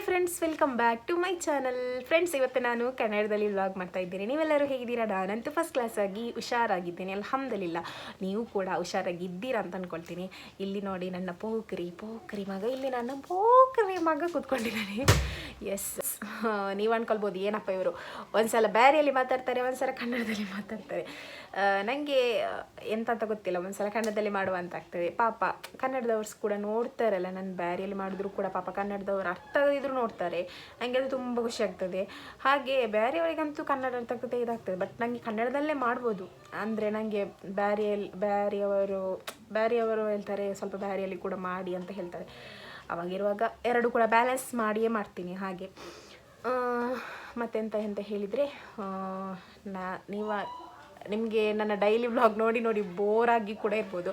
Hi friends welcome back to my channel friends ಇವತ್ತು ನಾನು ಕನ್ನಡದಲ್ಲಿ ವ್ಲಾಗ್ ಮಾಡ್ತಾ ಇದ್ದೀನಿ. ನೀವೆಲ್ಲರೂ ಹೇಗಿದ್ದೀರಾ? ನಾನಂತೂ ಫಸ್ಟ್ ಕ್ಲಾಸ್ ಆಗಿ ಹುಷಾರಾಗಿದ್ದೀನಿ. ಅಲ್ಹಮ್ದಲಿಲ್ಲ. ನೀವು ಕೂಡ ಹುಷಾರಾಗಿದ್ದೀರಾ ಅಂತ ಅಂದ್ಕೊಳ್ತೀನಿ ಇಲ್ಲಿ ನೋಡಿ ನನ್ನ ಪೋಕ್ರಿ ಪೋಕ್ರಿ ಮಗ. ಇಲ್ಲಿ ನನ್ನ ಪೋಕ್ರಿ ಮಗ ಕೂತ್ಕೊಂಡಿದ್ದಾನೆ. ಎಸ್ ನೀವು ಅನ್ಕೊಳ್ಬೋದು, ಏನಪ್ಪ ಇವರು? ಒಂದ್ಸಲ ಬ್ಯಾರಿಯಲ್ಲಿ ಮಾತಾಡ್ತಾರೆ, ಒಂದ್ಸಲ ಕನ್ನಡದಲ್ಲಿ ಮಾತಾಡ್ತಾರೆ. ನನಗೆ ಎಂತ ಅಂತ ಗೊತ್ತಿಲ್ಲ. ಒಂದ್ಸಲ ಕನ್ನಡದಲ್ಲಿ ಮಾಡುವಂತ ಆಗ್ತದೆ. ಪಾಪ ಕನ್ನಡದವ್ರು ಕೂಡ ನೋಡ್ತಾರಲ್ಲ, ನಾನು ಬ್ಯಾರಿಯಲ್ಲಿ ಮಾಡಿದ್ರು ಕೂಡ ಪಾಪ ಕನ್ನಡದವ್ರು ಅರ್ಥ ಇದ್ರು ನೋಡ್ತಾರೆ. ನನಗೆ ಅದು ತುಂಬ ಖುಷಿ ಆಗ್ತದೆ. ಹಾಗೆ ಬೇರೆಯವರಿಗಂತೂ ಕನ್ನಡ ಅಂತ ಆಗ್ತದೆ, ಇದಾಗ್ತದೆ. ಬಟ್ ನನಗೆ ಕನ್ನಡದಲ್ಲೇ ಮಾಡ್ಬೋದು. ಅಂದರೆ ನನಗೆ ಬ್ಯಾರಿಯಲ್ಲಿ ಬ್ಯಾರಿಯವರು ಬ್ಯಾರಿಯವರು ಹೇಳ್ತಾರೆ, ಸ್ವಲ್ಪ ಬ್ಯಾರಿಯಲ್ಲಿ ಕೂಡ ಮಾಡಿ ಅಂತ ಹೇಳ್ತಾರೆ. ಅವಾಗಿರುವಾಗ ಎರಡು ಕೂಡ ಬ್ಯಾಲೆನ್ಸ್ ಮಾಡಿಯೇ ಮಾಡ್ತೀನಿ. ಹಾಗೆ ಮತ್ತೆಂತ, ಎಂತ ಹೇಳಿದರೆ ನಾ, ನೀವು ನಿಮಗೆ ನನ್ನ ಡೈಲಿ ವ್ಲಾಗ್ ನೋಡಿ ನೋಡಿ ಬೋರಾಗಿ ಕೂಡ ಇರ್ಬೋದು.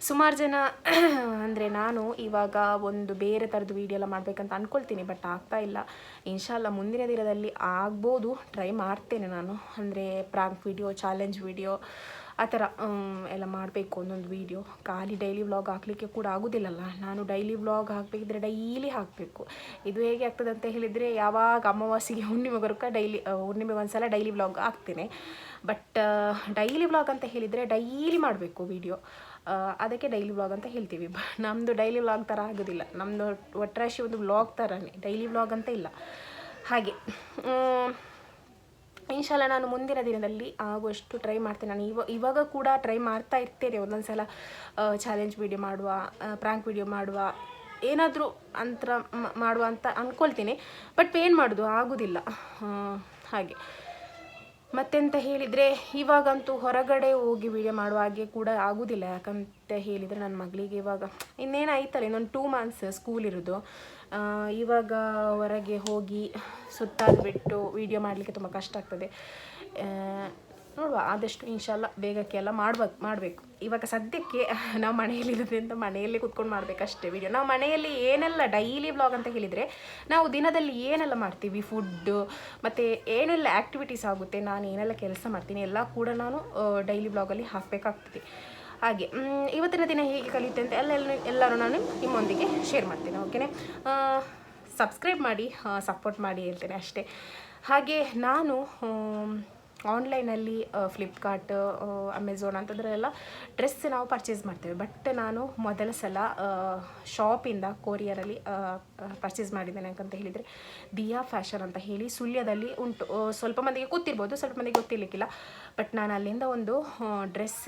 ಸುಮಾರು ಜನ, ಅಂದರೆ ನಾನು ಇವಾಗ ಒಂದು ಬೇರೆ ಥರದ್ದು ವೀಡಿಯೋ ಎಲ್ಲ ಮಾಡಬೇಕಂತ ಅಂದ್ಕೊಳ್ತೀನಿ ಬಟ್ ಆಗ್ತಾ ಇಲ್ಲ. ಇನ್ಶಾಲ್ಲ ಮುಂದಿನ ದಿನದಲ್ಲಿ ಆಗ್ಬೋದು ಟ್ರೈ ಮಾಡ್ತೇನೆ ನಾನು. ಅಂದರೆ ಪ್ರಾಂಕ್ ವಿಡಿಯೋ ಚಾಲೆಂಜ್ ವಿಡಿಯೋ ಆ ಥರ ಎಲ್ಲ ಮಾಡಬೇಕು ಒಂದೊಂದು ವೀಡಿಯೋ ಖಾಲಿ ಡೈಲಿ ವ್ಲಾಗ್ ಹಾಕಲಿಕ್ಕೆ ಕೂಡ ಆಗೋದಿಲ್ಲಲ್ಲ. ನಾನು ಡೈಲಿ ವ್ಲಾಗ್ ಹಾಕಬೇಕಿದ್ರೆ ಡೈಲಿ ಹಾಕಬೇಕು. ಇದು ಹೇಗೆ ಆಗ್ತದೆ ಅಂತ ಹೇಳಿದರೆ, ಯಾವಾಗ ಅಮಾವಾಸ್ಯೆಗೆ ಹುಣ್ಣಿಮೆ ಬರೋಕ್ಕೆ ಡೈಲಿ ಹುಣ್ಣಿಮೆಗೆ ಒಂದ್ಸಲ ಡೈಲಿ ವ್ಲಾಗ್ ಹಾಕ್ತೇನೆ. ಬಟ್ ಡೈಲಿ ವ್ಲಾಗ್ ಅಂತ ಹೇಳಿದರೆ ಡೈಲಿ ಮಾಡಬೇಕು ವೀಡಿಯೋ ಅದಕ್ಕೆ ಡೈಲಿ ವ್ಲಾಗ್ ಅಂತ ಹೇಳ್ತೀವಿ. ಬ ನಮ್ಮದು ಡೈಲಿ ವ್ಲಾಗ್ ಥರ ಆಗೋದಿಲ್ಲ. ನಮ್ಮದು ಒಟ್ರಾಶಿ ಒಂದು ವ್ಲಾಗ್ ಥರನೇ ಡೈಲಿ ವ್ಲಾಗ್ ಅಂತ ಇಲ್ಲ. ಹಾಗೆ ಮ್, ಇನ್ಶಾಲ್ಲ ನಾನು ಮುಂದಿನ ದಿನದಲ್ಲಿ ಆಗುವಷ್ಟು ಟ್ರೈ ಮಾಡ್ತೇನೆ. ನಾನು ಇವ ಇವಾಗ ಕೂಡ ಟ್ರೈ ಮಾಡ್ತಾ ಇರ್ತೇನೆ. ಒಂದೊಂದು ಸಲ ಚಾಲೆಂಜ್ ವಿಡಿಯೋ ಮಾಡುವ ಪ್ರ್ಯಾಂಕ್ ವಿಡಿಯೋ ಮಾಡುವ ಏನಾದರೂ ಅಂತರ ಮಾಡುವ ಅಂತ ಅಂದ್ಕೊಳ್ತೀನಿ ಬಟ್ ಏನು ಮಾಡೋದು? ಆಗೋದಿಲ್ಲ. ಹಾಗೆ. ಮತ್ತೆಂತ ಹೇಳಿದರೆ, ಇವಾಗಂತೂ ಹೊರಗಡೆ ಹೋಗಿ ವೀಡಿಯೋ ಮಾಡುವ ಹಾಗೆ ಕೂಡ ಆಗೋದಿಲ್ಲ. ಯಾಕಂತ ಹೇಳಿದರೆ ನನ್ನ ಮಗಳಿಗೆ ಇವಾಗ ಇನ್ನೇನು ಆಯ್ತಲ್ಲ ಇನ್ನೊಂದು ಟೂ ಮಂತ್ಸ್ ಸ್ಕೂಲ್ ಇರೋದು. ಇವಾಗ ಹೊರಗೆ ಹೋಗಿ ಸುತ್ತಾಡ್ಬಿಟ್ಟು ವೀಡಿಯೋ ಮಾಡಲಿಕ್ಕೆ ತುಂಬ ಕಷ್ಟ ಆಗ್ತದೆ. ನೋಡುವ, ಆದಷ್ಟು ಇನ್ಶಾಲ್ಲ ಬೇಗಕ್ಕೆ ಎಲ್ಲ ಮಾಡ್ಬೇಕು, ಮಾಡಬೇಕು. ಇವಾಗ ಸದ್ಯಕ್ಕೆ ನಾವು ಮನೆಯಲ್ಲಿರೋದ್ರಿಂದ ಮನೆಯಲ್ಲೇ ಕುತ್ಕೊಂಡು ಮಾಡಬೇಕಷ್ಟೇ ವಿಡಿಯೋ ನಾವು ಮನೆಯಲ್ಲಿ ಏನೆಲ್ಲ ಡೈಲಿ ಬ್ಲಾಗ್ ಅಂತ ಹೇಳಿದರೆ, ನಾವು ದಿನದಲ್ಲಿ ಏನೆಲ್ಲ ಮಾಡ್ತೀವಿ? ಫುಡ್ಡು ಮತ್ತು ಏನೆಲ್ಲ ಆ್ಯಕ್ಟಿವಿಟೀಸ್ ಆಗುತ್ತೆ? ನಾನು ಏನೆಲ್ಲ ಕೆಲಸ ಮಾಡ್ತೀನಿ? ಎಲ್ಲ ಕೂಡ ನಾನು ಡೈಲಿ ಬ್ಲಾಗಲ್ಲಿ ಹಾಕಬೇಕಾಗ್ತದೆ. ಹಾಗೆ ಇವತ್ತಿನ ದಿನ ಹೇಗೆ ಕಲಿಯುತ್ತೆ ಅಂತ ಎಲ್ಲ- ಎಲ್ಲರೂ ನಾನು ನಿಮ್ಮೊಂದಿಗೆ ಶೇರ್ ಮಾಡ್ತೀನಿ ಓಕೆನೇ ಸಬ್ಸ್ಕ್ರೈಬ್ ಮಾಡಿ ಸಪೋರ್ಟ್ ಮಾಡಿ ಹೇಳ್ತೇನೆ ಅಷ್ಟೇ. ಹಾಗೆ ನಾನು ಆನ್ಲೈನಲ್ಲಿ ಫ್ಲಿಪ್ಕಾರ್ಟ್ ಅಮೆಝಾನ್ ಅಂಥದ್ರೆಲ್ಲ ಡ್ರೆಸ್ ನಾವು ಪರ್ಚೇಸ್ ಮಾಡ್ತೇವೆ. ಬಟ್ ನಾನು ಮೊದಲ ಸಲ ಶಾಪಿಂದ ಕೊರಿಯರಲ್ಲಿ ಪರ್ಚೇಸ್ ಮಾಡಿದ್ದೇನೆ ಯಾಕಂತ ಹೇಳಿದರೆ ದಿಯಾ ಫ್ಯಾಷನ್ ಅಂತ ಹೇಳಿ ಸುಳ್ಯದಲ್ಲಿ ಉಂಟು. ಸ್ವಲ್ಪ ಮಂದಿಗೆ ಗೊತ್ತಿರ್ಬೋದು, ಸ್ವಲ್ಪ ಮಂದಿಗೆ ಗೊತ್ತಿರಲಿಕ್ಕಿಲ್ಲ. ಬಟ್ ನಾನು ಅಲ್ಲಿಂದ ಒಂದು ಡ್ರೆಸ್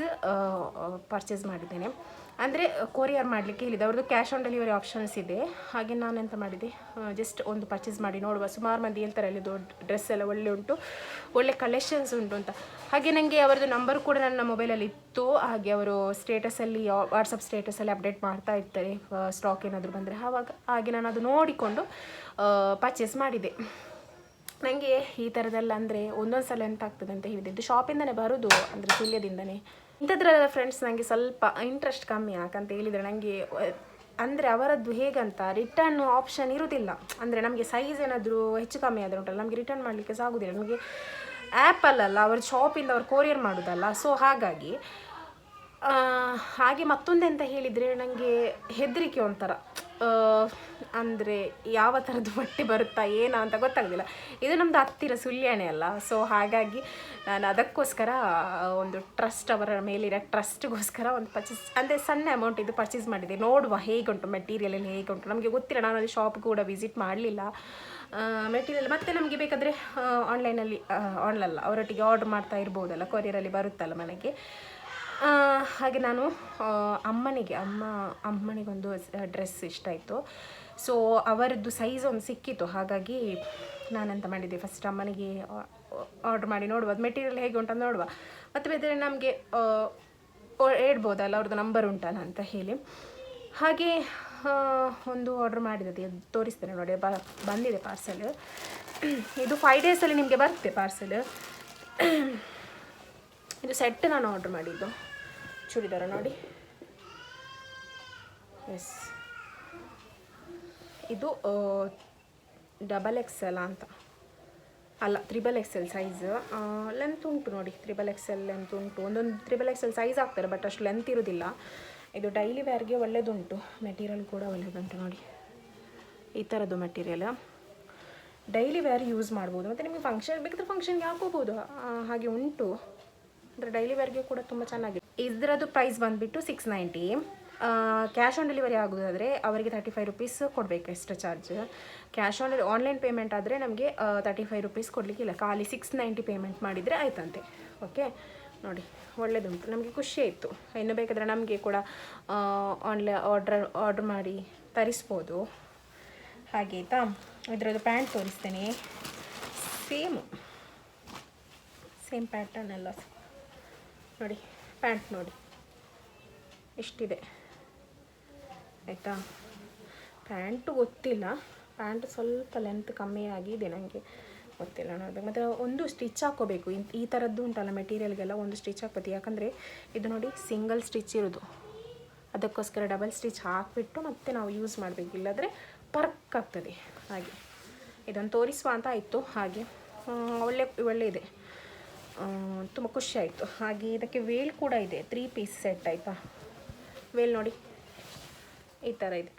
ಪರ್ಚೇಸ್ ಮಾಡಿದ್ದೇನೆ. ಅಂದರೆ ಕೊರಿಯರ್ ಮಾಡಲಿಕ್ಕೆ ಹೇಳಿದೆ ಅವ್ರದ್ದು ಕ್ಯಾಶ್ ಆನ್ ಡೆಲಿವರಿ ಆಪ್ಷನ್ಸ್ ಇದೆ. ಹಾಗೆ ನಾನು ಎಂತ ಮಾಡಿದೆ? ಜಸ್ಟ್ ಒಂದು ಪರ್ಚೇಸ್ ಮಾಡಿ ನೋಡುವ. ಸುಮಾರು ಮಂದಿ ಹೇಳ್ತಾರೆ ದೊಡ್ಡ ಡ್ರೆಸ್ ಎಲ್ಲ ಒಳ್ಳೆ ಉಂಟು, ಒಳ್ಳೆ ಕಲೆಕ್ಷನ್ಸ್ ಉಂಟು ಅಂತ. ಹಾಗೆ ನನಗೆ ಅವರದ್ದು ನಂಬರ್ ಕೂಡ ನನ್ನ ಮೊಬೈಲಲ್ಲಿ ಇತ್ತು. ಹಾಗೆ ಅವರು ಸ್ಟೇಟಸಲ್ಲಿ ವಾಟ್ಸಪ್ ಸ್ಟೇಟಸಲ್ಲಿ ಅಪ್ಡೇಟ್ ಮಾಡ್ತಾ ಇರ್ತಾರೆ. ಸ್ಟಾಕ್ ಏನಾದರೂ ಬಂದರೆ. ಆವಾಗ ಹಾಗೆ ನಾನು ಅದು ನೋಡಿಕೊಂಡು ಪರ್ಚೇಸ್ ಮಾಡಿದೆ. ನನಗೆ ಈ ಥರದಲ್ಲ ಅಂದರೆ ಒಂದೊಂದು ಸಲ ಎಂತ ಆಗ್ತದೆ ಅಂತ ಹೇಳಿದೆ ಇದು ಶಾಪಿಂದನೇ ಬರೋದು, ಅಂದರೆ ಸುಳ್ಯದಿಂದನೇ ಇಂಥದ್ರೆಲ್ಲ ಫ್ರೆಂಡ್ಸ್ ನನಗೆ ಸ್ವಲ್ಪ ಇಂಟ್ರೆಸ್ಟ್ ಕಮ್ಮಿ ಯಾಕಂತ ಹೇಳಿದರೆ ನನಗೆ ಅಂದರೆ ಅವರದ್ದು ಹೇಗಂತ ರಿಟರ್ನ್ ಆಪ್ಷನ್ ಇರುವುದಿಲ್ಲ ಅಂದರೆ ನಮಗೆ ಸೈಜ್ ಏನಾದರೂ ಹೆಚ್ಚು ಕಮ್ಮಿ ಆದರೆ ಉಂಟಲ್ಲ, ನಮಗೆ ರಿಟರ್ನ್ ಮಾಡಲಿಕ್ಕೆ ಸಹ ಆಗೋದಿಲ್ಲ. ನಮಗೆ ಆ್ಯಪಲ್ಲಲ್ಲ ಅವ್ರ ಶಾಪಿಂದ ಅವ್ರು ಕೊರಿಯರ್ ಮಾಡೋದಲ್ಲ ಸೊ ಹಾಗಾಗಿ ಹಾಗೆ ಮತ್ತೊಂದೆಂತ ಹೇಳಿದರೆ ನನಗೆ ಹೆದರಿಕೆ ಒಂಥರ. ಅಂದರೆ ಯಾವ ಥರದ್ದು ಬಟ್ಟೆ ಬರುತ್ತಾ, ಏನೋ ಅಂತ ಗೊತ್ತಾಗೋದಿಲ್ಲ. ಇದು ನಮ್ಮದು ಹತ್ತಿರ ಸುಳ್ಯಣೆ ಅಲ್ಲ. ಸೊ ಹಾಗಾಗಿ ನಾನು ಅದಕ್ಕೋಸ್ಕರ ಒಂದು ಟ್ರಸ್ಟ್ ಅವರ ಮೇಲಿರೋ ಟ್ರಸ್ಟ್ಗೋಸ್ಕರ ಒಂದು ಪರ್ಚೇಸ್ ಅಂದರೆ ಸಣ್ಣ ಅಮೌಂಟ್ ಇದು ಪರ್ಚೇಸ್ ಮಾಡಿದೆ. ನೋಡುವ ಹೇಗುಂಟು ಮೆಟೀರಿಯಲ್ ಎಲ್ಲ ಹೇಗುಂಟು. ನಮಗೆ ಗೊತ್ತಿಲ್ಲ, ನಾನು ಅಲ್ಲಿ ಶಾಪ್ ಕೂಡ ವಿಸಿಟ್ ಮಾಡಲಿಲ್ಲ. ಮೆಟೀರಿಯಲ್ ಮತ್ತೆ ನಮಗೆ ಬೇಕಾದರೆ ಆನ್ಲೈನಲ್ಲಿ ಆನ್ಲಲ್ಲ ಅವರೊಟ್ಟಿಗೆ ಆರ್ಡ್ರ್ ಮಾಡ್ತಾ ಇರ್ಬೋದಲ್ಲ ಕೊರಿಯರಲ್ಲಿ ಬರುತ್ತಲ್ಲ ಮನೆಗೆ. ಹಾಗೆ ನಾನು ಅಮ್ಮನಿಗೆ, ಅಮ್ಮ, ಅಮ್ಮನಿಗೊಂದು ಡ್ರೆಸ್ ಇಷ್ಟ ಆಯಿತು. ಸೊ ಅವರದ್ದು ಸೈಜ್ ಒಂದು ಸಿಕ್ಕಿತ್ತು. ಹಾಗಾಗಿ ನಾನೆಂತ ಮಾಡಿದ್ದೆ ಫಸ್ಟ್ ಅಮ್ಮನಿಗೆ ಆರ್ಡ್ರ್ ಮಾಡಿ ನೋಡುವ. ಅದು ಮೆಟೀರಿಯಲ್ ಹೇಗೆ ಉಂಟು ನೋಡುವ. ಮತ್ತು ಬೇರೆ ನಮಗೆ ಹೇಳ್ಬೋದಲ್ಲ, ಅವ್ರದ್ದು ನಂಬರ್ ಉಂಟಲ್ಲ ಅಂತ ಹೇಳಿ. ಹಾಗೆ ಒಂದು ಆರ್ಡ್ರ್ ಮಾಡಿದೆ ತೋರಿಸ್ತೇನೆ ನೋಡಿ. ಬ, ಬಂದಿದೆ ಪಾರ್ಸಲ್ ಇದು ಫೈವ್ ಡೇಸಲ್ಲಿ ನಿಮಗೆ ಬರುತ್ತೆ ಪಾರ್ಸಲ್ ಇದು ಸೆಟ್ ನಾನು ಆರ್ಡ್ರ್ ಮಾಡಿದ್ದು. ಚೂಡಿದಾರ ನೋಡಿ. ಎಸ್ ಇದು ಡಬಲ್ ಎಕ್ಸೆಲ್ ಅಂತ. ಅಲ್ಲ ತ್ರಿಬಲ್ ಎಕ್ಸೆಲ್ ಸೈಜ್ ಲೆಂತ್ ಉಂಟು ನೋಡಿ. ತ್ರಿಬಲ್ ಎಕ್ಸೆಲ್ ಲೆಂತ್ ಉಂಟು. ಒಂದೊಂದು ತ್ರಿಬಲ್ ಎಕ್ಸೆಲ್ ಸೈಜ್ ಆಗ್ತಾರೆ ಬಟ್ ಅಷ್ಟು ಲೆಂತ್ ಇರೋದಿಲ್ಲ. ಇದು ಡೈಲಿ ವೇರ್ಗೆ ಒಳ್ಳೆಯದುಂಟು ಮೆಟೀರಿಯಲ್ ಕೂಡ ಒಳ್ಳೆಯದುಂಟು ನೋಡಿ. ಈ ಥರದ್ದು ಮೆಟೀರಿಯಲ್ ಡೈಲಿ ವೇರ್ ಯೂಸ್ ಮಾಡ್ಬೋದು. ಮತ್ತು ನಿಮಗೆ ಫಂಕ್ಷನ್ ಬೇಕಿದ್ರೆ ಫಂಕ್ಷನ್ಗೆ ಹಾಕೋಬೋದು. ಹಾಗೆ ಉಂಟು. ಅಂದರೆ ಡೈಲಿ ವೇರ್ಗೆ ಕೂಡ ತುಂಬ ಚೆನ್ನಾಗಿದೆ. ಇದರದ್ದು ಪ್ರೈಸ್ ಬಂದುಬಿಟ್ಟು six ninety cash on delivery ಆಗೋದಾದರೆ ಅವರಿಗೆ ತರ್ಟಿ ಫೈವ್ ರುಪೀಸ್ ಕೊಡಬೇಕು extra charge cash on online payment ಆದರೆ ನಮಗೆ ತರ್ಟಿ ಫೈವ್ ರುಪೀಸ್ ಕೊಡಲಿಕ್ಕಿಲ್ಲ ಖಾಲಿ ಸಿಕ್ಸ್ ನೈಂಟಿ ಪೇಮೆಂಟ್ ಮಾಡಿದರೆ ಆಯ್ತಂತೆ. ಓಕೆ ನೋಡಿ ಒಳ್ಳೆಯದುಂಟು ನಮಗೆ ಖುಷಿ ಆಯಿತು. ಇನ್ನು ಬೇಕಾದರೆ ನಮಗೆ ಕೂಡ ಆನ್ಲೈ ಆರ್ಡ್ರ್ ಆರ್ಡ್ರ್ ಮಾಡಿ ತರಿಸ್ಬೋದು. ಹಾಗೆ ಆಯಿತಾ? ಇದರದ್ದು ಪ್ಯಾಂಟ್ ತೋರಿಸ್ತೇನೆ. ಸೇಮು ಸೇಮ್ ಪ್ಯಾಟರ್ನ್ ಎಲ್ಲ. ನೋಡಿ, ಪ್ಯಾಂಟ್ ನೋಡಿ. ಎಷ್ಟಿದೆ? ಆಯಿತಾ? ಪ್ಯಾಂಟು ಗೊತ್ತಿಲ್ಲ. ಪ್ಯಾಂಟ್ ಸ್ವಲ್ಪ ಲೆಂತ್ ಕಮ್ಮಿ ಆಗಿದೆ ನನಗೆ ಗೊತ್ತಿಲ್ಲ. ನೋಡಬೇಕು. ಮತ್ತು ಒಂದು ಸ್ಟಿಚ್ ಹಾಕೋಬೇಕು ಈ ಥರದ್ದು ಉಂಟಲ್ಲ ಮೆಟೀರಿಯಲ್ಗೆಲ್ಲ ಒಂದು ಸ್ಟಿಚ್ ಹಾಕ್ಬೋದು ಯಾಕಂದರೆ ಇದು ನೋಡಿ ಸಿಂಗಲ್ ಸ್ಟಿಚ್ ಇರೋದು. ಅದಕ್ಕೋಸ್ಕರ ಡಬಲ್ ಸ್ಟಿಚ್ ಹಾಕಿಬಿಟ್ಟು ಮತ್ತೆ ನಾವು ಯೂಸ್ ಮಾಡಬೇಕು. ಇಲ್ಲಾಂದರೆ ಪರ್ಕ್ ಆಗ್ತದೆ. ಹಾಗೆ. ಇದನ್ನು ತೋರಿಸುವ ಅಂತ ಆಯಿತು. ಹಾಗೆ. ಒಳ್ಳೆ ಒಳ್ಳೆ ಇದೆ ತುಂಬ ಖುಷಿ ಆಯಿತು. ಹಾಗೆ ಇದಕ್ಕೆ ವೇಲ್ ಕೂಡ ಇದೆ. ತ್ರೀ ಪೀಸ್ ಸೆಟ್ ಆಯಿತಾ? ವೇಲ್ ನೋಡಿ. ಈ ಥರ ಇದೆ.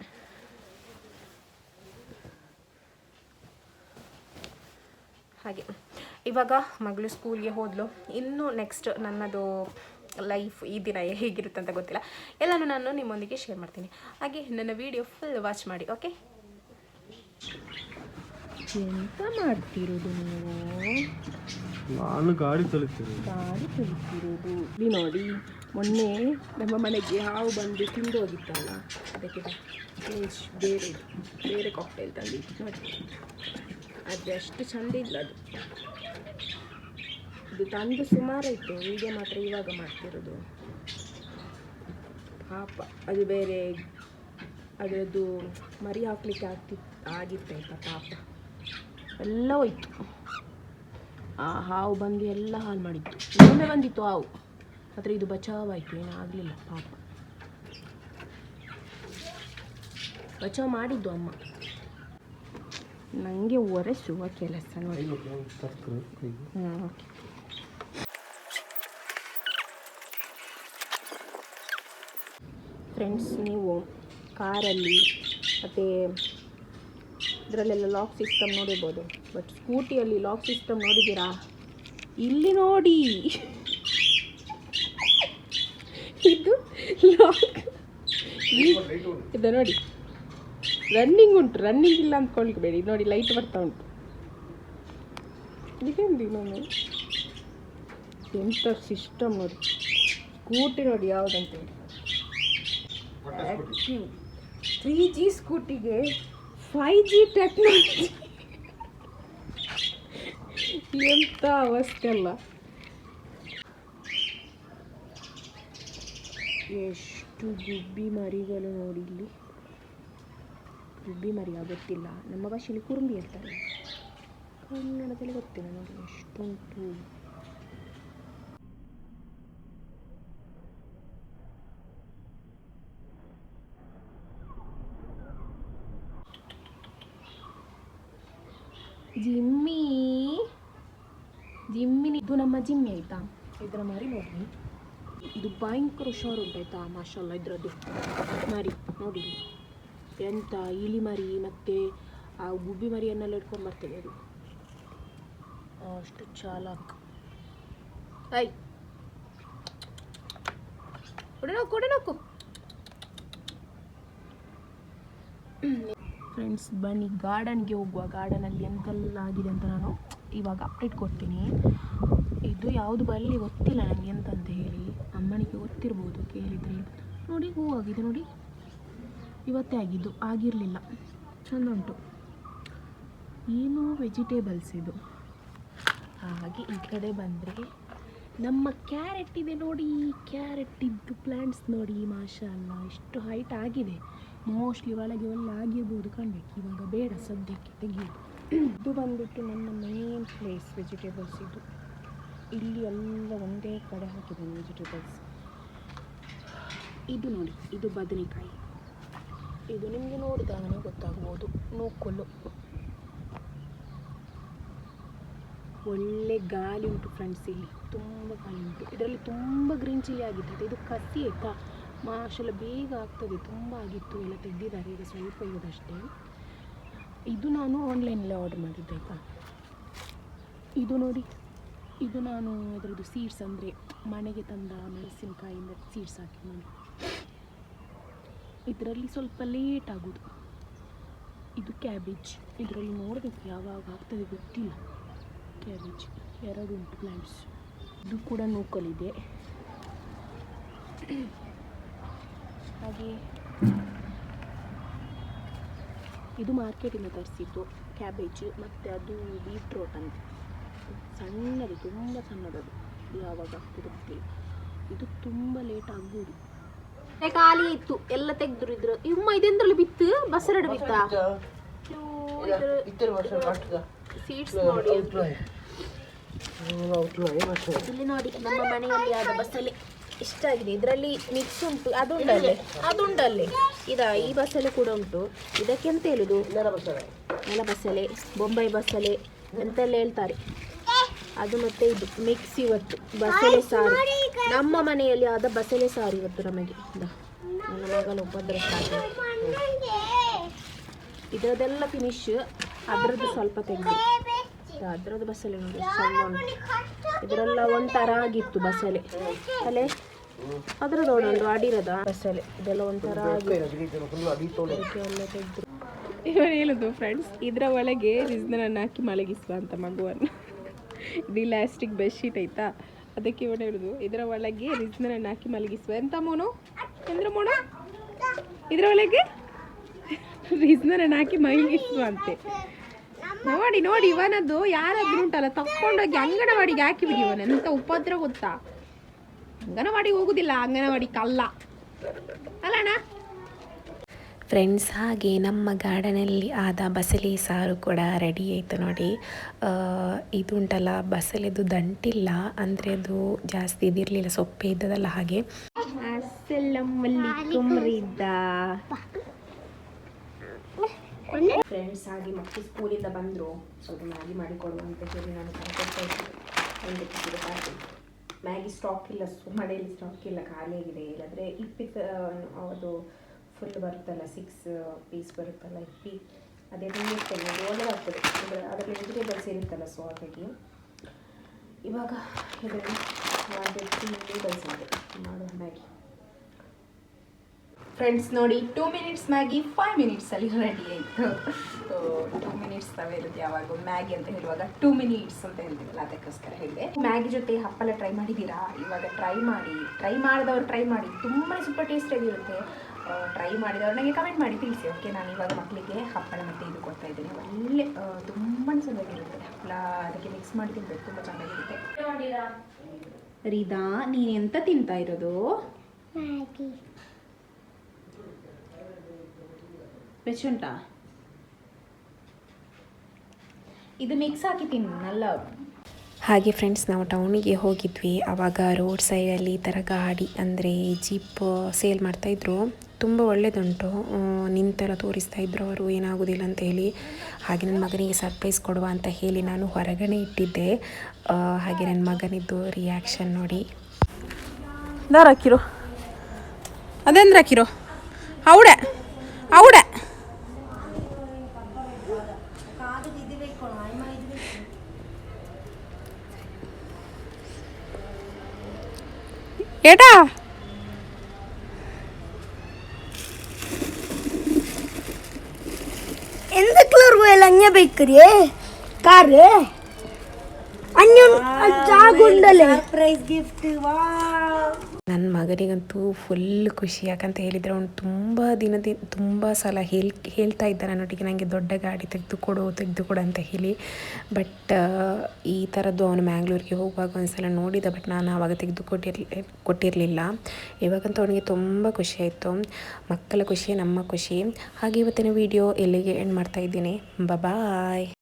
ಹಾಗೆ. ಇವಾಗ ಮಗಳು ಸ್ಕೂಲ್ಗೆ ಹೋದಲು. ಇನ್ನು ನೆಕ್ಸ್ಟ್ ನನ್ನದು ಲೈಫ್ ಈ ದಿನ ಹೇಗಿರುತ್ತೆ ಅಂತ ಗೊತ್ತಿಲ್ಲ. ಎಲ್ಲನೂ ನಾನು ನಿಮ್ಮೊಂದಿಗೆ ಶೇರ್ ಮಾಡ್ತೀನಿ. ಹಾಗೆ ನನ್ನ ವಿಡಿಯೋ ಫುಲ್ ವಾಚ್ ಮಾಡಿ ಓಕೆ ಎಂತ ಮಾಡ್ತಿರೋದು ನೀವು? ನಾನು ಗಾಡಿ ತಲುಪ್ತೀನಿ ಗಾಡಿ ಕಲಿತಿರೋದು ಇಲ್ಲಿ ನೋಡಿ ಮೊನ್ನೆ ನಮ್ಮ ಮನೆಗೆ ಹಾವು ಬಂದು ತಿಂದು ಹೋಗಿತ್ತಲ್ಲ? ಅದಕ್ಕೆ ಬೇರೆ ಬೇರೆ ಕಾಕ್ಟೇಲ್ ತಂದು ನೋಡಿ ಅದು ಅಷ್ಟು ಚಂದ ಇಲ್ಲ ಅದು. ಇದು ತಂದು ಸುಮಾರು ಇತ್ತು ವಿಡಿಯೋ ಮಾತ್ರ ಇವಾಗ ಮಾಡ್ತಿರೋದು. ಪಾಪ ಅದು ಬೇರೆ ಅದರದ್ದು ಮರಿ ಹಾಕ್ಲಿಕ್ಕೆ ಆಗ್ತಿ ಆಗಿತ್ತಾಯ್ತಾ ಪಾಪ. ಎಲ್ಲ ಹೋಯ್ತು. ಆ ಹಾವು ಬಂದು ಎಲ್ಲ ಹಾಲು ಮಾಡಿತ್ತು. ಇನ್ನೊಮ್ಮೆ ಬಂದಿತ್ತು ಹಾವು. ಆದರೆ ಇದು ಬಚಾವಾಯಿತು ಏನೂ ಆಗಲಿಲ್ಲ ಪಾಪ. ಬಚಾವ್ ಮಾಡಿದ್ದು ಅಮ್ಮ. ನನಗೆ ಒರೆಸುವ ಕೆಲಸ ನೋಡಿ. ಹ್ಞೂ ಓಕೆ. ಫ್ರೆಂಡ್ಸ್ ನೀವು ಕಾರಲ್ಲಿ ಮತ್ತು ಇದರಲ್ಲೆಲ್ಲ ಲಾಕ್ ಸಿಸ್ಟಮ್ ನೋಡಿರ್ಬೋದು. ಬಟ್ ಸ್ಕೂಟಿಯಲ್ಲಿ ಲಾಕ್ ಸಿಸ್ಟಮ್ ನೋಡಿದ್ದೀರಾ? ಇಲ್ಲಿ ನೋಡಿ. ಇದು ಲಾಕ್ ಇದು ನೋಡಿ. ರನ್ನಿಂಗ್ ಉಂಟು. ರನ್ನಿಂಗ್ ಇಲ್ಲ ಅಂದ್ಕೊಳ್ಬೇಡಿ. ನೋಡಿ ಲೈಟ್ ಬರ್ತಾ ಉಂಟು. ಇದೇನು ನಾನು ಎಂಥ ಸಿಸ್ಟಮ್ ನೋಡಿ ಸ್ಕೂಟಿ. ನೋಡಿ ಯಾವುದಂತೇಳಿ ತ್ರೀ ಜಿ ಸ್ಕೂಟಿಗೆ ಫೈ ಜಿ ಟೆಕ್ನಾಲಜಿ ಎಂಥ ಅವಸ್ಥೆ ಅಲ್ಲ ಎಷ್ಟು ಗುಬ್ಬಿ ಮರಿಗಳು ನೋಡಿ ಇಲ್ಲಿ. ಗುಬ್ಬಿ ಮರಿ ಗೊತ್ತಿಲ್ಲ. ನಮ್ಮ ಭಾಷೆಯಲ್ಲಿ ಕುರುಂಬಿ ಹೇಳ್ತಾರೆ ಕನ್ನಡದಲ್ಲಿ ಗೊತ್ತಿಲ್ಲ ನೋಡಿ, ಎಷ್ಟುಂಟು. ಜಿಮ್ಮಿ. ಜಿಮ್ಮಿನಿ ಇದು ನಮ್ಮ ಜಿಮ್ಮಿ ಆಯಿತಾ? ಇದರ ಮರಿ ನೋಡಿ ಇದು ಭಯಂಕರ ಹುಷಾರು ಉಂಟಾಯ್ತಾ ಮಾಷಲ್ಲ ಇದರದ್ದು. ಮರಿ, ನೋಡಿ. ಎಂತ ಇಲಿ ಮರಿ ಮತ್ತು ಆ ಗುಬ್ಬಿ ಮರಿಯನ್ನೆಲ್ಲ ಇಟ್ಕೊಂಡು ಬರ್ತದೆ ಅದು. ಅಷ್ಟು ಚಾಲಾಕ್. ಐ ಕೊಡನೋಕು ಕೊಡನೋಕು ಫ್ರೆಂಡ್ಸ್, ಬನ್ನಿ, ಗಾರ್ಡನ್ಗೆ ಹೋಗುವ. ಗಾರ್ಡನಲ್ಲಿ ಎಂತೆಲ್ಲ ಆಗಿದೆ ಅಂತ ನಾನು ಇವಾಗ ಅಪ್ಡೇಟ್ ಕೊಡ್ತೀನಿ. ಇದು ಯಾವುದು ಬರಲಿ ಗೊತ್ತಿಲ್ಲ ನನಗೆ ಎಂತಂತ ಹೇಳಿ. ಅಮ್ಮನಿಗೆ ಗೊತ್ತಿರ್ಬೋದು ಕೇಳಿದರೆ. ನೋಡಿ, ಹೂ ಆಗಿದೆ ನೋಡಿ. ಇವತ್ತೇ ಆಗಿದ್ದು, ಆಗಿರಲಿಲ್ಲ. ಚೆಂದ ಉಂಟು. ಏನು ವೆಜಿಟೇಬಲ್ಸ್ ಇದು. ಹಾಗೆ ಈ ಕಡೆ ಬಂದರೆ ನಮ್ಮ ಕ್ಯಾರೆಟ್ ಇದೆ ನೋಡಿ. ಕ್ಯಾರೆಟ್ ಇದ್ದು ಪ್ಲ್ಯಾಂಟ್ಸ್ ನೋಡಿ ಮಾಷಾ ಅಲ್ಲ ಎಷ್ಟು ಹೈಟ್ ಆಗಿದೆ. ಮೋಸ್ಟ್ಲಿ ಒಳಗೆ ಒಳ್ಳೆ ಆಗಿರ್ಬೋದು ಕಾಣಬೇಕು. ಇವಾಗ ಬೇಡ ಸದ್ಯಕ್ಕೆ ತೆಗೆಯೋದು. ಇದು ಬಂದುಬಿಟ್ಟು ನನ್ನ ಮೇನ್ ಪ್ಲೇಸ್ ವೆಜಿಟೇಬಲ್ಸ್ ಇದು. ಇಲ್ಲಿ ಎಲ್ಲ ಒಂದೇ ಕಡೆ ಹಾಕಿದ್ದೇನೆ ವೆಜಿಟೇಬಲ್ಸ್ ಇದು ನೋಡಿ, ಇದು ಬದನೆಕಾಯಿ. ಇದು ನಿಮಗೆ ನೋಡಿದಾಗನೇ ಗೊತ್ತಾಗ್ಬೋದು. ನೂಕೊಲ್ಲು ಒಳ್ಳೆ ಗಾಳಿ ಉಂಟು ಫ್ರೆಂಡ್ಸ್ ಇಲ್ಲಿ. ತುಂಬ ಗಾಳಿ ಉಂಟು. ಇದರಲ್ಲಿ ತುಂಬ ಗ್ರೀನ್ ಚಿಲ್ಲಿ ಆಗಿತ್ತು ಇದು ಕಸಿ ಆಯ್ತಾ? ಮಾಷೆಲ್ಲ ಬೇಗ ಆಗ್ತದೆ. ತುಂಬ ಆಗಿತ್ತು ಎಲ್ಲ ತೆಗೆದಿದ್ದಾರೆ. ಈಗ ಸ್ವಲ್ಪ ಇರೋದಷ್ಟೇ. ಇದು ನಾನು ಆನ್ಲೈನಲ್ಲೇ ಆರ್ಡರ್ ಮಾಡಿದ್ದೆ, ಆಯಿತಾ? ಇದು ನೋಡಿ. ಇದು ನಾನು ಅದರದ್ದು ಸೀಡ್ಸ್ ಅಂದರೆ ಮನೆಗೆ ತಂದ ಮೆಣಸಿನಕಾಯಿಂದ ಸೀಡ್ಸ್ ಹಾಕಿ ನಾನು. ಇದರಲ್ಲಿ ಸ್ವಲ್ಪ ಲೇಟ್ ಆಗೋದು. ಇದು ಕ್ಯಾಬೇಜ್ ಇದರಲ್ಲಿ ನೋಡಬೇಕು ಯಾವಾಗ ಆಗ್ತದೆ ಗೊತ್ತಿಲ್ಲ. ಕ್ಯಾಬೇಜ್ ಎರಡು ಉಂಟು ಪ್ಲ್ಯಾಂಟ್ಸ್ ಇದು ಕೂಡ ನೂಕಲಿದೆ. ಹಾಗೆ ಇದು ಮಾರ್ಕೆಟಿಂದ ತರಿಸಿದ್ದು ಕ್ಯಾಬೇಜ್ ಮತ್ತು ಅದು ಬೀಟ್ರೋಟ್ ಅಂತ. ಸಣ್ಣದು ತುಂಬ ಸಣ್ಣದದು. ಯಾವಾಗ ಆಗ್ತದೆ ಇದು ತುಂಬ ಲೇಟ್ ಆಗ್ಬೋದು. ಖಾಲಿ ಇತ್ತು. ಎಲ್ಲ ತೆಗೆದ್ರು ಇದ್ರು. ಇಮ್ಮ ಇದೆಂದ್ರಲ್ಲಿ ಬಿತ್ತು? ಬಸರಡು ಬಿತ್ತ? ಸೀಡ್ಸ್ ನೋಡಿ ಇಲ್ಲಿ ನೋಡಿ ನಮ್ಮ ಮನೆಯಲ್ಲಿ ಆದ ಬಸಳೆ. ಇಷ್ಟ ಆಗಿದೆ. ಇದರಲ್ಲಿ ಮಿಕ್ಸ್ ಉಂಟು. ಅದುಂಡಲ್ಲಿ ಅದುಂಡಲ್ಲಿ ಇದ ಈ ಬಸಳೆ ಕೂಡ ಉಂಟು. ಇದಕ್ಕೆ ಎಂತ ಹೇಳುದು? ನೆಲ ಬಸಳೆ ಬೊಂಬೈ ಬಸಳೆ ಎಂತೆಲ್ಲ ಹೇಳ್ತಾರೆ. ಅದು ಮತ್ತೆ ಇದು ಮಿಕ್ಸ್ ಇವತ್ತು. ಬಸಳೆ ಸಾರು. ನಮ್ಮ ಮನೆಯಲ್ಲಿ ಆದ ಬಸಳೆ ಸಾರು ಇವತ್ತು ನಮಗೆ. ನನ್ನ ಮಗನ ಉಪದ್ರ ಸಾರು. ಇದರದೆಲ್ಲ ಫಿನಿಶ್ ಅದರದ್ದು ಸ್ವಲ್ಪ ತೆಗೆದು. ಅದರದ್ದು ಬಸಳೆ ನೋಡಿ ಇದರೆಲ್ಲ ಒಂಥರ ಆಗಿತ್ತು ಬಸಳೆ ಅಲ್ಲೇ ಅದ್ರದ್ದು ನೋಡೋಣ ಅಡಿರದ ಬಸಳೆ ಇದೆಲ್ಲ ಒಂಥರ ಇವರು ಹೇಳುದು ಫ್ರೆಂಡ್ಸ್ ಇದರ ಒಳಗೆ ರಿಸ್ನನ್ನು ಹಾಕಿ ಮಲಗಿಸುವ ಅಂತ ಮಗುವನ್ನು. ಇದು ಬೆಡ್ ಬೆಡ್ಶೀಟ್ ಆಯ್ತಾ? ಅದಕ್ಕೆ ಇವನು ಹೇಳುದು, ಇದರ ಒಳಗೆ ರಿಸ್ನನ್ನು ಹಾಕಿ ಮಲಗಿಸುವ. ಎಂತ ಮೋನು? ಎಂದ್ರ ಮೋಣ ಇದರ ಒಳಗೆ? ರಿಸ್ನನ್ನು ಹಾಕಿ ಮಲಗಿಸುವ ಅಂತೆ. ನೋಡಿ ನೋಡಿ ಇವನದ್ದು ಯಾರಾದ್ರೂ ಉಂಟಲ್ಲ? ತಕ್ಕೊಂಡೋಗಿ ಅಂಗನವಾಡಿಗೆ ಹಾಕಿ ಬಿಡಿ ಇವನ ಎಂತ ಉಪದ್ರ ಗೊತ್ತಾ? ಅಂಗನವಾಡಿಗೆ ಹೋಗುದಿಲ್ಲ ಅಂಗನವಾಡಿ ಕಲ್ಲ. ಅಲ್ಲಣ್ಣ? ಫ್ರೆಂಡ್ಸ್ ಹಾಗೆ ನಮ್ಮ ಗಾರ್ಡನಲ್ಲಿ ಆದ ಬಸಳೆ ಸಾರು ಕೂಡ ರೆಡಿ ಆಯಿತು ನೋಡಿ. ಇದುಂಟಲ್ಲ ಇದು ಉಂಟಲ್ಲ ಬಸಳೆದು ದಂಟಿಲ್ಲ ಅಂದರೆ ಅದು ಜಾಸ್ತಿ ಇದಿರಲಿಲ್ಲ ಸೊಪ್ಪೆ ಇದ್ದದಲ್ಲ ಹಾಗೆ. ಫ್ರೆಂಡ್ಸ್ ಆಗಿ ಮಕ್ಕಳು ಸ್ಕೂಲಿಂದ ಬಂದರು. ಸ್ವಲ್ಪ ಮ್ಯಾಗಿ ಮಾಡಿಕೊಡುವ ಅಂತ ಹೇಳಿ ನಾನು ಕರ್ಕೊಡ್ತಾ ಇದ್ದೆ. ಒಂದು ಕಿಸಿದ ಪಾರ್ಟಿ ಮ್ಯಾಗಿ ಸ್ಟಾಕ್ ಇಲ್ಲ ಸು ಮನೆಯಲ್ಲಿ ಸ್ಟಾಕ್ ಇಲ್ಲ ಖಾಲಿಯಾಗಿದೆ ಇಲ್ಲಾದರೆ ಇಪ್ಪಿತ್ತು ಅದು ಫುಲ್ ಬರುತ್ತಲ್ಲ ಸಿಕ್ಸ್ ಪೀಸ್ ಬರುತ್ತಲ್ಲ ಇಪ್ಪಿ. ಅದೇ ಅದು ಒಳ್ಳೆದಾಗ್ತದೆ ಅಂದರೆ ಅದರಲ್ಲಿ ವೆಜಿಟೇಬಲ್ಸ್ ಇರುತ್ತಲ್ಲ ಸೊ ಹಾಗಾಗಿ. ಇವಾಗ ಇದರಲ್ಲಿ ವೆಜಿಟೇಬಲ್ಸ್ ಇದೆ. ಮಾಡೋ ಮ್ಯಾಗಿ. ಫ್ರೆಂಡ್ಸ್ ನೋಡಿ ಟೂ ಮಿನಿಟ್ಸ್ ಮ್ಯಾಗಿ ಫೈವ್ ಮಿನಿಟ್ಸಲ್ಲಿ ರೆಡಿ ಆಯಿತು. ಟೂ ಮಿನಿಟ್ಸ್ ತವೆ ಇರುತ್ತೆ ಯಾವಾಗ. ಮ್ಯಾಗಿ ಅಂತ ಹೇಳುವಾಗ ಟೂ ಮಿನಿಟ್ಸ್ ಅಂತ ಹೇಳ್ತೀವಲ್ಲ ಅದಕ್ಕೋಸ್ಕರ ಹೇಳಿದೆ. ಮ್ಯಾಗಿ ಜೊತೆ ಹಪ್ಪಳ ಟ್ರೈ ಮಾಡಿದ್ದೀರಾ? ಇವಾಗ ಟ್ರೈ ಮಾಡಿ. ಟ್ರೈ ಮಾಡಿದವ್ರು ಟ್ರೈ ಮಾಡಿ. ತುಂಬಾ ಸೂಪರ್ ಟೇಸ್ಟಿಯಾಗಿರುತ್ತೆ ಟ್ರೈ ಮಾಡಿದವ್ರು ನನಗೆ ಕಮೆಂಟ್ ಮಾಡಿ ತಿಳಿಸಿ ಓಕೆ ನಾನು ಇವಾಗ ಮಕ್ಕಳಿಗೆ ಹಪ್ಪಳ ಮತ್ತೆ ಇದು ಕೊಡ್ತಾ ಇದ್ದೀನಿ. ಒಳ್ಳೆ ತುಂಬ ಚೆನ್ನಾಗಿರುತ್ತೆ. ಹಪ್ಪಳ ಅದಕ್ಕೆ ಮಿಕ್ಸ್ ಮಾಡಿ ತಿನ್ಬೇಕು ತುಂಬ ಚೆನ್ನಾಗಿರುತ್ತೆ. ರೀದಾ ನೀನು ಎಂತ ತಿಂತಾ ಇರೋದು? ಬೆಚ್ಚುಂಟಾ ಇದು ಮಿಕ್ಸ್ ಹಾಕಿ ತಿನ್ನು ನಲ್ಲ ಹಾಗೆ ಫ್ರೆಂಡ್ಸ್ ನಾವು ಟೌನಿಗೆ ಹೋಗಿದ್ವಿ. ಆವಾಗ ರೋಡ್ ಸೈಡಲ್ಲಿ ಈ ಥರ ಗಾಡಿ ಅಂದರೆ ಜೀಪ್ ಸೇಲ್ ಮಾಡ್ತಾಯಿದ್ರು ತುಂಬ ಒಳ್ಳೆಯದುಂಟು ನಿಂತರ ತೋರಿಸ್ತಾ ಇದ್ರು ಅವರು ಏನಾಗೋದಿಲ್ಲ ಅಂತ ಹೇಳಿ. ಹಾಗೆ ನನ್ನ ಮಗನಿಗೆ ಸರ್ಪ್ರೈಸ್ ಕೊಡುವ ಅಂತ ಹೇಳಿ ನಾನು ಹೊರಗಡೆ ಇಟ್ಟಿದ್ದೆ. ಹಾಗೆ ನನ್ನ ಮಗನಿದ್ದು ರಿಯಾಕ್ಷನ್ ನೋಡಿ. ದಾರ ಹಾಕಿರೋ ಅದೆಂದ್ರೆ ಹಾಕಿರೋ ಅವಡೆ ಅವಡೆ. ஏட்டா எந்த கலர் வயல் அங்கே போய்க்கிறியே காரு? அஞ்சு சாகுண்டலே சர்ப்ரைஸ் கிஃப்ட் வா ಮಗನಿಗಂತೂ ಫುಲ್ ಖುಷಿ. ಯಾಕಂತ ಹೇಳಿದರೆ ಅವನು ತುಂಬ ದಿನದಿ, ತುಂಬ ಸಲ ಹೇಳ್, ಹೇಳ್ತಾ ಇದ್ದ ನನ್ನೊಟ್ಟಿಗೆ ನನಗೆ ದೊಡ್ಡ ಗಾಡಿ ತೆಗೆದುಕೊಡು ತೆಗೆದುಕೊಡು ಅಂತ ಹೇಳಿ. ಬಟ್ ಈ ಥರದ್ದು ಅವನು ಮ್ಯಾಂಗ್ಳೂರಿಗೆ ಹೋಗುವಾಗ ಒಂದ್ಸಲ ನೋಡಿದ ಬಟ್ ನಾನು ಆವಾಗ ತೆಗೆದುಕೊಟ್ಟಿರ್ ಕೊಟ್ಟಿರಲಿಲ್ಲ. ಇವಾಗಂತೂ ಅವನಿಗೆ ತುಂಬ ಖುಷಿ ಆಯಿತು. ಮಕ್ಕಳ ಖುಷಿ, ನಮ್ಮ ಖುಷಿ. ಹಾಗೆ ಇವತ್ತಿನ ವಿಡಿಯೋ ಎಲ್ಲಿಗೆ ಎಂಡ್ ಮಾಡ್ತಾ ಇದ್ದೀನಿ. ಬಾಯ್